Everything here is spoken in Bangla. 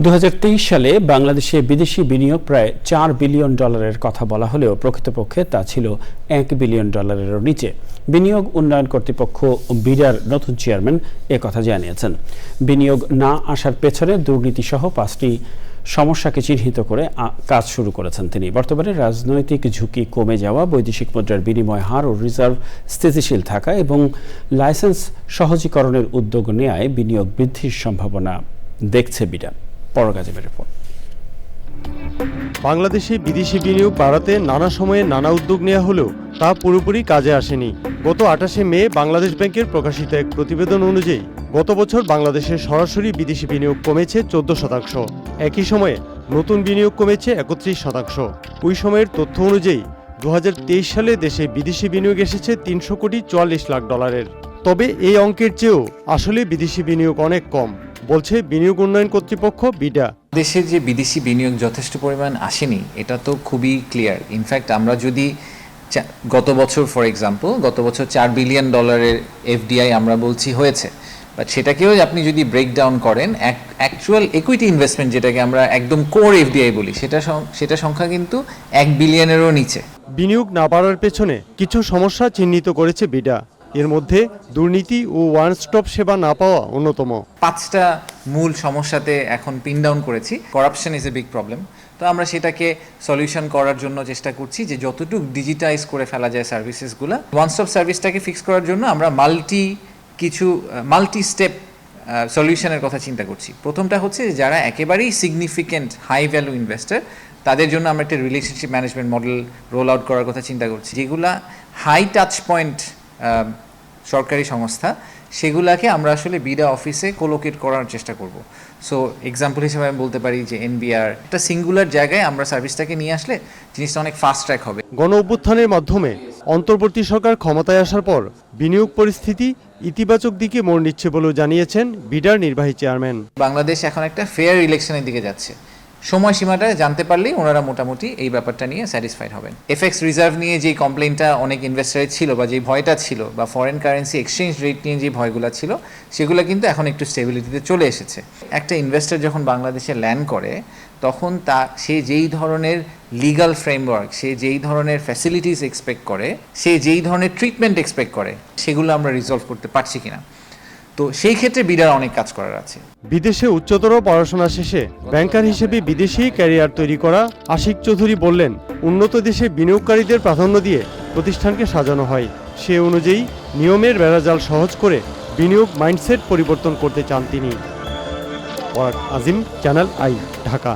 দু হাজার তেইশ সালে বাংলাদেশে বিদেশি বিনিয়োগ প্রায় চার বিলিয়ন ডলারের কথা বলা হলেও প্রকৃতপক্ষে তা ছিল এক বিলিয়ন ডলারেরও নিচে। বিনিয়োগ উন্নয়ন কর্তৃপক্ষ বিডার নতুন চেয়ারম্যান কথা জানিয়েছেন। বিনিয়োগ না আসার পেছনে দুর্নীতিসহ পাঁচটি সমস্যাকে চিহ্নিত করে কাজ শুরু করেছেন তিনি। বর্তমানে রাজনৈতিক ঝুঁকি কমে যাওয়া, বৈদেশিক মুদ্রার বিনিময় হার ও রিজার্ভ স্থিতিশীল থাকা এবং লাইসেন্স সহজীকরণের উদ্যোগ নেয়ায় বিনিয়োগ বৃদ্ধির সম্ভাবনা দেখছে বিডা পরগাজীবের রিপোর্ট বাংলাদেশে বিদেশি বিনিয়োগ বাড়াতে নানা সময়ে নানা উদ্যোগ নেওয়া হলেও তা পুরোপুরি কাজে আসেনি। গত আঠাশে মে বাংলাদেশ ব্যাংকের প্রকাশিত এক প্রতিবেদন অনুযায়ী, গত বছর বাংলাদেশে সরাসরি বিদেশি বিনিয়োগ কমেছে চোদ্দ শতাংশ। একই সময়ে নতুন বিনিয়োগ কমেছে একত্রিশ শতাংশ। ওই সময়ের তথ্য অনুযায়ী দু হাজার তেইশ সালে দেশে বিদেশি বিনিয়োগ এসেছে তিনশো কোটি চুয়াল্লিশ লাখ ডলারের। তবে এই অঙ্কের চেয়েও আসলে বিদেশি বিনিয়োগ অনেক কম। বলছে বিনিয়োগ উন্নয়ন কর্তৃপক্ষ বিডা। দেশে যে বিদেশি বিনিয়োগ যথেষ্ট পরিমাণ আসেনি এটা তো খুবই ক্লিয়ার ইনফ্যাক্ট আমরা যদি গত বছর ফর এক্সাম্পল গত বছর চার বিলিয়ন ডলারের এফডিআই আমরা বলছি হয়েছে। বাট সেটাকেও আপনি যদি ব্রেক ডাউন করেন অ্যাকচুয়াল ইকুইটি ইনভেস্টমেন্ট যেটাকে আমরা একদম কোর এফডিআই বলি সেটা সেটা সংখ্যা কিন্তু এক বিলিয়নেরও নিচে। বিনিয়োগ না বাড়ার পেছনে কিছু সমস্যা চিহ্নিত করেছে বিডা। এর মধ্যে দুর্নীতি ও ওয়ান স্টপ সেবা না পাওয়া অন্যতম। পাঁচটা মূল সমস্যাতে এখন পিন ডাউন করেছি। Corruption is a big problem তো আমরা সেটাকে সলিউশন করার জন্য চেষ্টা করছি যে যতটুকু ডিজিটাইজ করে ফেলা যায় সার্ভিসেসগুলো ওয়ান স্টপ সার্ভিসটাকে ফিক্স করার জন্য আমরা মাল্টি কিছু মাল্টি স্টেপ সলিউশনের কথা চিন্তা করছি। প্রথমটা হচ্ছে যারা একেবারেই সিগনিফিকেন্ট হাই ভ্যালু ইনভেস্টর তাদের জন্য আমরা একটা relationship management model roll out করার কথা চিন্তা করছি। যেগুলা হাই টাচ পয়েন্ট সরকারি সংস্থা সেগুলাকে আমরা আসলে বিডা অফিসে কোলোকেট করার চেষ্টা করব। সো এক্সাম্পল হিসেবে আমি বলতে পারি যে এনবিআর একটা সিঙ্গুলার জায়গায় আমরা সার্ভিসটাকে নিয়ে আসলে জিনিসটা অনেক ফাস্ট ট্র্যাক হবে। গণ অভ্যুত্থানের মাধ্যমে অন্তর্বর্তী সরকার ক্ষমতায় আসার পর বিনিয়োগ পরিস্থিতি ইতিবাচক দিকে মোড় নিচ্ছে বলেও জানিয়েছেন বিডার নির্বাহী চেয়ারম্যান বাংলাদেশ এখন একটা ফেয়ার ইলেকশনের দিকে যাচ্ছে। সময়সীমাটা জানতে পারলেই ওনারা মোটামুটি এই ব্যাপারটা নিয়ে স্যাটিসফাইড হবেন। এফএক্স রিজার্ভ নিয়ে যে কমপ্লেনটা অনেক ইনভেস্টারের ছিল বা যে ভয়টা ছিল বা ফরেন কারেন্সি এক্সচেঞ্জ রেট নিয়ে যে ভয়গুলো ছিল, সেগুলো কিন্তু এখন একটু স্টেবিলিটিতে চলে এসেছে। একটা ইনভেস্টর যখন বাংলাদেশে ল্যান্ড করে, তখন তা, সে যেই ধরনের লিগাল ফ্রেমওয়ার্ক সে যেই ধরনের ফ্যাসিলিটিস এক্সপেক্ট করে, সে যেই ধরনের ট্রিটমেন্ট এক্সপেক্ট করে, সেগুলো আমরা রিজলভ করতে পারছি কিনা। তো সেই ক্ষেত্রে বিডার অনেক কাজ করার আছে। বিদেশে উচ্চতর পড়াশোনা শেষে ব্যাংকার হিসেবে বিদেশি ক্যারিয়ার তৈরি করা আশিক চৌধুরী বললেন, উন্নত দেশে বিনিয়োগকারীদের প্রাধান্য দিয়ে প্রতিষ্ঠানকে সাজানো হয়। সে অনুযায়ী নিয়মের বেড়াজাল সহজ করে বিনিয়োগ মাইন্ডসেট পরিবর্তন করতে চান তিনি। Azim, channel I, Dhaka.